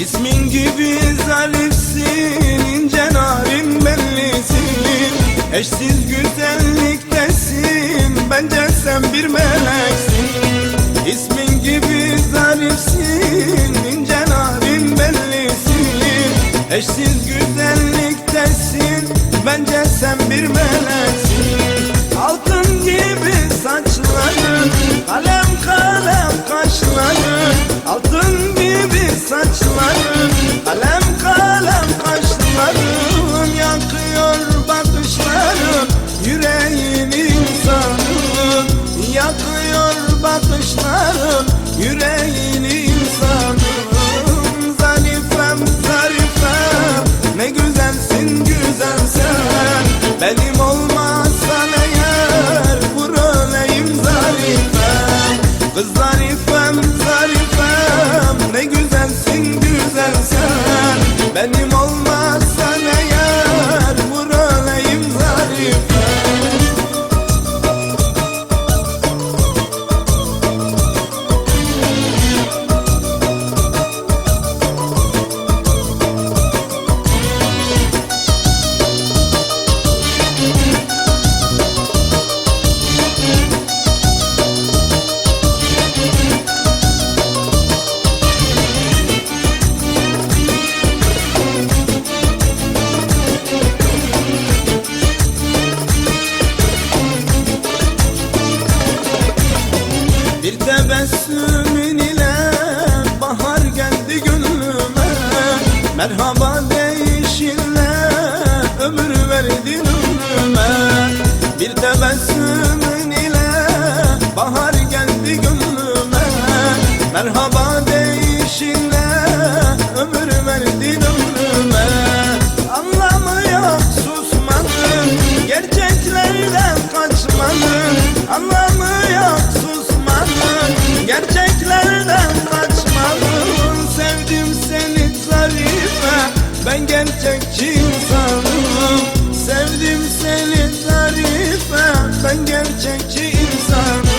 İsmin gibi zarifsin ince narin bellisin Eşsiz güzelliktesin bence sen bir meleksin. İsmin gibi zarifsin ince narin bellisin Eşsiz güzelliktesin bence sen bir meleksin. Yakıyor bakışların Yüreğin insanın Zarifem zarifem Ne güzelsin güzel sen. Benim olmazsan eğer Vur öleyim zarifem. Kız zarifem zarifem Ne güzelsin güzel sen. Benim olmazsan Merhaba deyişinle ömür verdin ömrüme Bir tebessümün ile bahar geldi gönlüme. Merhaba gerçekçi insanım Sevdim seni zarife. Ben gerçekçi insanım